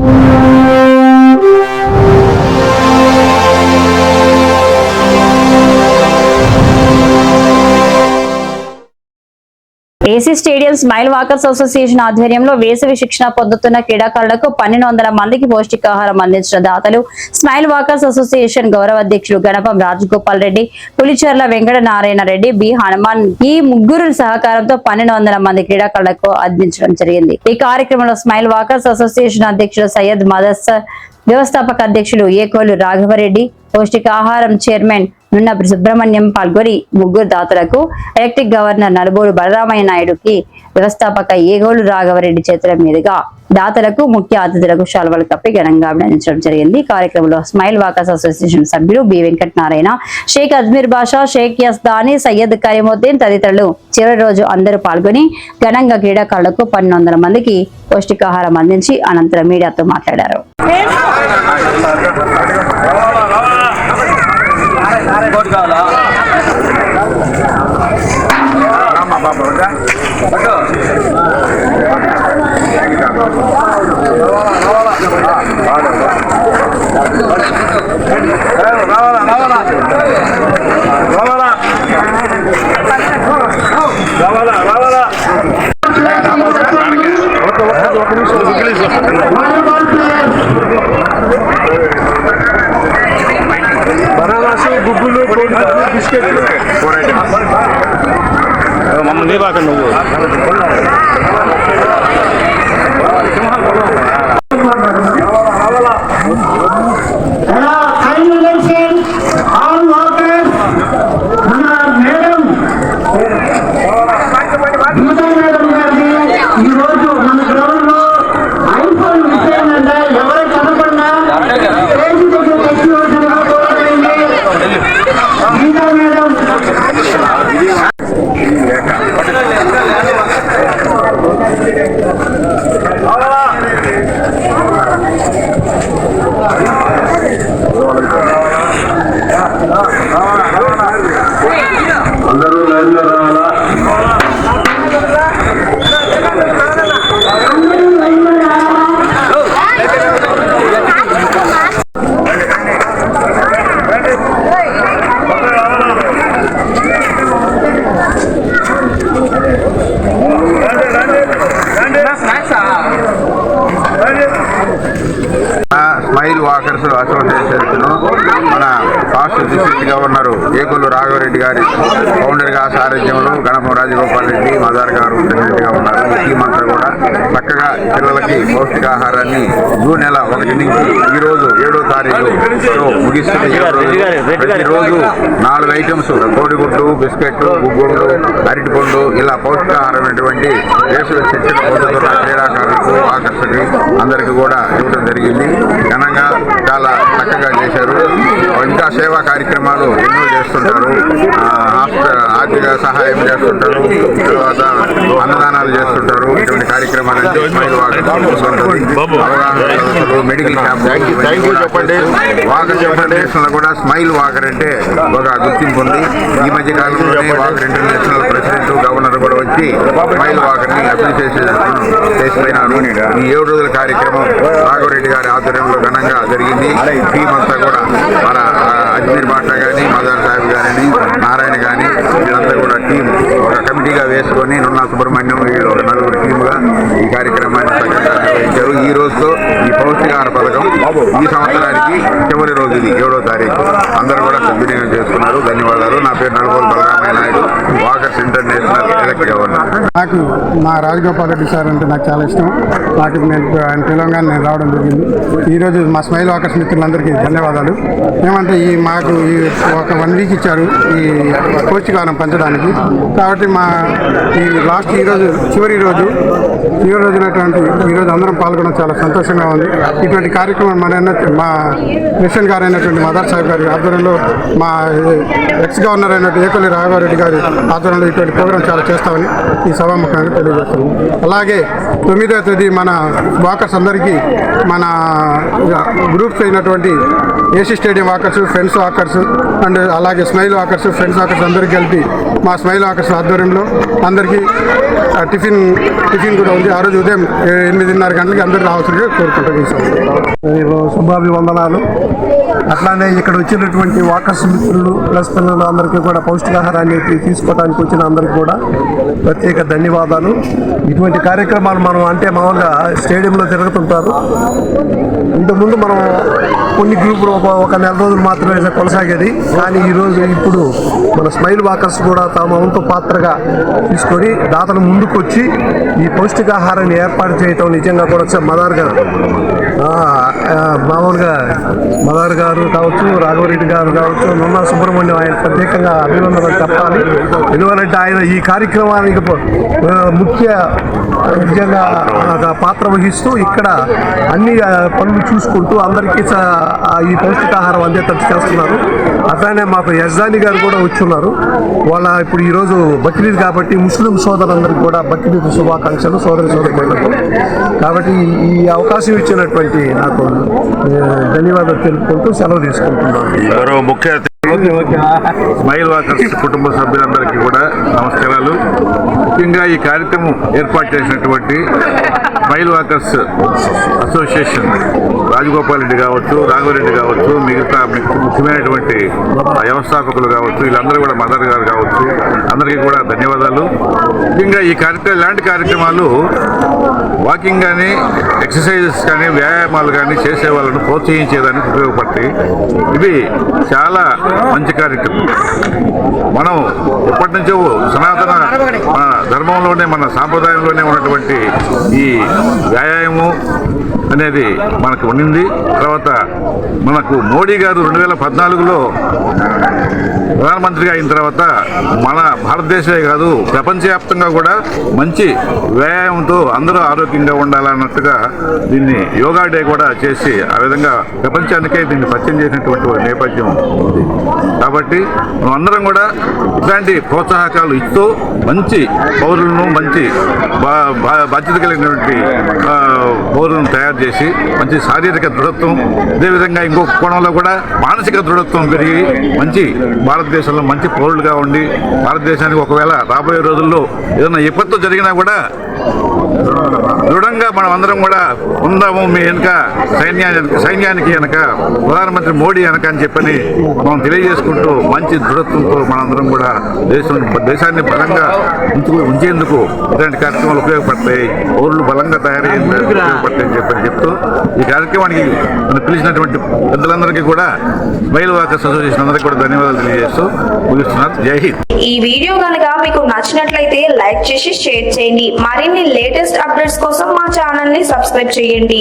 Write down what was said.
you. AC stadium smile walkers association ఆధ్వర్యంలో వేసవి శిక్షణ పొందుతున్న క్రీడాకారులకు పన్నెండు వందల మందికి పౌష్టికాహారం అందించిన దాతలు స్మైల్ వాకర్స్ అసోసియేషన్ గౌరవ అధ్యక్షులు గణపం రాజగోపాల్ రెడ్డి పులిచెర్ల వెంకట నారాయణ రెడ్డి బి హనుమాన్ ఈ ముగ్గురు సహకారంతో పన్నెండు వందల మంది క్రీడాకారులకు అందించడం జరిగింది. ఈ కార్యక్రమంలో స్మైల్ వాకర్స్ అసోసియేషన్ అధ్యక్షులు సయ్యద్ మదస్సర్ వ్యవస్థాపక అధ్యక్షులు ఏకోలు రాఘవరెడ్డి పౌష్టికాహారం చైర్మన్ నున్న సుబ్రహ్మణ్యం పాల్గొని ముగ్గురు దాతలకు ఎలక్ట్రిక్ గవర్నర్ నలుబోడు బలరామయ్య నాయుడుకి వ్యవస్థాపక ఏగోలు రాఘవరెడ్డి చేతుల మీదుగా దాతలకు ముఖ్య అతిథులకు శాలువలు కప్పి ఘనంగా అభినందించడం జరిగింది. కార్యక్రమంలో స్మైల్ వాకర్స్ అసోసియేషన్ సభ్యులు బి వెంకట నారాయణ షేక్ అజ్మీర్ బాషా షేక్ యస్దాని సయ్యద్ కరీముద్దీన్ తదితరులు చివరి రోజు అందరూ పాల్గొని ఘనంగా క్రీడాకారులకు పన్నెండు వందల మందికి పౌష్టికాహారం అందించి అనంతరం మీడియాతో మాట్లాడారు. ఇంకోటి కావాలా రామ్మా బాబు వద్దా? పట్టు. ಗುಗ್ಗುಲು ಬಿಸ್ಕೆಟ್ ಮಮ್ಮನ್ನು ನೀವಾಕ ನೋವು వాకర్స్ అసోసియేషన్ మన రాష్ట్ర డిస్ట్రిక్ట్ గవర్నర్ ఏకొల్లు రాఘవరెడ్డి గారి ఫౌండర్గా సారథ్యంలో గణపం రాజగోపాల్ రెడ్డి మదార్ గారు ప్రెసిడెంట్గా ఉన్నారు. ఈ టీం అంతా కూడా చక్కగా పిల్లలకి పౌష్టికాహారాన్ని జూన్ నెల ఒకటి నుంచి ఈ రోజు ఏడో తారీఖు ముగిస్తుంది. ప్రతిరోజు నాలుగు ఐటమ్స్ కోడిగుడ్డు బిస్కెట్ గుగ్గుళ్ళు అరటిపండు ఇలా పౌష్టికాహారమైనటువంటి వేసవి శిక్షణ పొందుతున్న క్రీడాకారులకు ఆకర్షకి అందరికీ కూడా ఇవ్వడం జరిగింది. ఘనంగా చాలా చక్కగా చేశారు. ఇంకా సేవా కార్యక్రమాలు ఎన్నో చేస్తుంటారు. ఆర్థిక సహాయం చేస్తుంటారు. తర్వాత అన్నదానాలు చేస్తుంటారు. ఇటువంటి కార్యక్రమాలు మెడికల్ క్యాంప్ చెప్పండి. వాకర్ కూడా స్మైల్ వాకర్ అంటే ఒక గుర్తింపు ఉంది. ఈ మధ్య కాలంలోనే వాకర్ ఇంటర్నేషనల్ ప్రెసిడెంట్ గవర్నర్ కూడా వచ్చి స్మైల్ వాకర్ని అప్రిసియేషన్ చేసిపోయినారు ఈ ఏడు రోజుల కార్యక్రమం రాఘవరెడ్డి గారి ఆధ్వర్యంలో ఘనంగా జరిగింది. టీం అంతా కూడా మన అజ్మీర్ బాషా కానీ మదర్ సాహెబ్ కానీ నారాయణ కానీ వీళ్ళంతా కూడా టీం ఒక కమిటీగా వేసుకొని నున్నా సుబ్రహ్మణ్యం వీళ్ళు ఒక నలుగురు టీముగా ఈ కార్యక్రమాన్ని నిర్వహించారు ఈ రోజుతో ఈ పౌష్టికాహార పథకం ఈ సంవత్సరానికి చివరి రోజు ఇది ఏడో తారీఖు. అందరూ కూడా సద్వినియోగం చేసుకున్నారు ధన్యవాదాలు. నా పేరు నలుగురు Balaramaiah Naidu. Walkers international elect governor. నాకు మా రాజగోపాల్ రెడ్డి సార్ అంటే నాకు చాలా ఇష్టం. నాకు నేను ఆయన తెలంగాణ నేను రావడం జరిగింది. ఈరోజు మా స్మైల్ వాకర్స్ మిత్రులందరికీ ధన్యవాదాలు. ఏమంటే ఈ మాకు ఈ ఒక వన్ వీక్ ఇచ్చారు ఈ పౌష్టికాహారం పంచడానికి. కాబట్టి మా ఈ లాస్ట్ ఈరోజు చివరి రోజు చివరి రోజునటువంటి ఈరోజు అందరం పాల్గొనడం చాలా సంతోషంగా ఉంది. ఇటువంటి కార్యక్రమం మన మా ప్రెసిడెంట్ గారు అయినటువంటి మదర్ సాహెబ్ గారి ఆధ్వర్యంలో మా ఎక్స్ గవర్నర్ అయినటువంటి ఏకొల్లి రాఘవారెడ్డి గారి ఆధ్వర్యంలో ఇటువంటి ప్రోగ్రాం చాలా చేస్తామని ఈ సభాముఖంగా తెలియజేస్తాము అలాగే తొమ్మిదో తేదీ మన వాకర్స్ అందరికీ మన గ్రూప్స్ అయినటువంటి AC stadium walkers friends walkers and అలాగే స్మైల్ వాకర్స్ ఫ్రెండ్స్ వాకర్స్ అందరికీ కలిపి మా స్మైల్ వాకర్స్ ఆధ్వర్యంలో అందరికీ టిఫిన్ టిఫిన్ కూడా ఉంది. ఆ రోజు ఉదయం ఎనిమిదిన్నర గంటలకి అందరూ రావాల్సిందిగా కోరుకుంటాం ఈ సంవత్సరం అట్లానే ఇక్కడ వచ్చినటువంటి వాకర్స్ మిత్రులు ప్లస్ పిల్లలు అందరికీ కూడా పౌష్టికాహారాన్ని తీసుకోవడానికి వచ్చిన అందరికీ కూడా ప్రత్యేక ధన్యవాదాలు. ఇటువంటి కార్యక్రమాలు మనం అంటే మామూలుగా స్టేడియంలో తిరుగుతుంటారు ఇంతకుముందు మనం కొన్ని గ్రూపులు ఒక ఒక నెల రోజులు మాత్రమే కొనసాగేది. కానీ ఈరోజు ఇప్పుడు మన స్మైల్ వాకర్స్ కూడా తమ వంతు పాత్రగా తీసుకొని దాతలు ముందుకొచ్చి ఈ పౌష్టికాహారాన్ని ఏర్పాటు చేయటం నిజంగా కూడా మదర్గా మదార్ గారు మామూలుగా మదార్ గారు కావచ్చు రాఘవరెడ్డి గారు కావచ్చు నున్నా సుబ్రహ్మణ్యం ఆయన ప్రత్యేకంగా అభినందనలు చెప్పాలి. ఎందుకంటే ఆయన ఈ కార్యక్రమానికి ముఖ్య ముఖ్యంగా పాత్ర వహిస్తూ ఇక్కడ అన్ని పనులు చూసుకుంటూ అందరికీ ఈ పౌష్టికాహారం అందేటట్టు చేస్తున్నారు. అట్లానే మాకు యజ్దాని గారు కూడా వచ్చున్నారు. వాళ్ళ ఇప్పుడు ఈరోజు బక్రీద్ కాబట్టి ముస్లిం సోదరులందరికీ కూడా బక్రీద్ శుభాకాంక్షలు సోదరి సోదరులకు. కాబట్టి ఈ- ఈ అవకాశం ఇచ్చినటువంటి నాకు ఆ, ధన్యవాదాలు తెలుపుకుంటూ సెలవు తీసుకుంటున్నాను. ముఖ్య స్మైల్ వాకర్స్ కుటుంబ సభ్యులందరికీ కూడా నమస్కారాలు. ముఖ్యంగా ఈ కార్యక్రమం ఏర్పాటు చేసినటువంటి smile walkers association Rajagopal Reddy కావచ్చు రాఘవరెడ్డి కావచ్చు మిగతా ముఖ్యమైనటువంటి వ్యవస్థాపకులు కావచ్చు వీళ్ళందరూ కూడా మదర్ గారు కావచ్చు అందరికీ కూడా ధన్యవాదాలు. ముఖ్యంగా ఈ కార్యక్రమం ఇలాంటి కార్యక్రమాలు వాకింగ్ కానీ ఎక్సర్సైజెస్ కానీ వ్యాయామాలు కానీ చేసే వాళ్ళను ప్రోత్సహించేదానికి ఉపయోగపడతాయి. ఇవి చాలా మంచి కార్యక్రమం. మనం ఎప్పటి నుంచో సనాతన మన ధర్మంలోనే మన సాంప్రదాయంలోనే ఉన్నటువంటి ఈ వ్యాయామం అనేది మనకు ఉండింది తర్వాత మనకు మోడీ గారు రెండు వేల పద్నాలుగులో ప్రధానమంత్రిగా అయిన తర్వాత మన భారతదేశమే కాదు ప్రపంచవ్యాప్తంగా కూడా మంచి వ్యాయామంతో అందరూ ఆరోగ్యంగా ఉండాలన్నట్టుగా దీన్ని యోగా డే కూడా చేసి ఆ విధంగా ప్రపంచానికే దీన్ని పరిచయం చేసినటువంటి నేపథ్యం ఉంది. కాబట్టి అందరం కూడా ఇట్లాంటి ప్రోత్సాహకాలు ఇస్తూ మంచి పౌరులను మంచి బా- బా- బాధ్యత కలిగినటువంటి పౌరులను తయారు చేసి మంచి శారీరక దృఢత్వం అదేవిధంగా ఇంకొక కోణంలో కూడా మానసిక దృఢత్వం పెరిగి మంచి భారతదేశంలో మంచి పౌరులుగా ఉండి భారతదేశానికి ఒకవేళ రాబోయే రోజుల్లో ఏదైనా విపత్తు జరిగినా కూడా దృఢంగా మనం అందరం కూడా ఉందాము మీ వెనుక సైన్యానికి సైన్యానికి వెనక ప్రధానమంత్రి మోడీ వెనక అని చెప్పని మనం తెలియజేసుకుంటూ మంచి దృఢత్వంతో మనందరం కూడా దేశం దేశాన్ని బలంగా ఉంచు ఉంచేందుకు ఇలాంటి కార్యక్రమాలు ఉపయోగపడతాయి. ఊర్లు బలంగా తయారయ్యేందుకు ఉపయోగపడతాయని చెప్పని చెప్తూ ఈ కార్యక్రమానికి మనం పిలిచినటువంటి పెద్దలందరికీ కూడా మైల్ వాకర్స్ అసోసియేషన్ అందరికీ కూడా ధన్యవాదాలు తెలియజేస్తూ ముగిస్తున్నారు జై హింద్. ఈ వీడియో కనుక మీకు నచ్చినట్లయితే లైక్ చేసి షేర్ చేయండి. మరిన్ని లేటెస్ట్ అప్డేట్స్ కోసం మా ఛానల్ని సబ్స్క్రైబ్ చేయండి.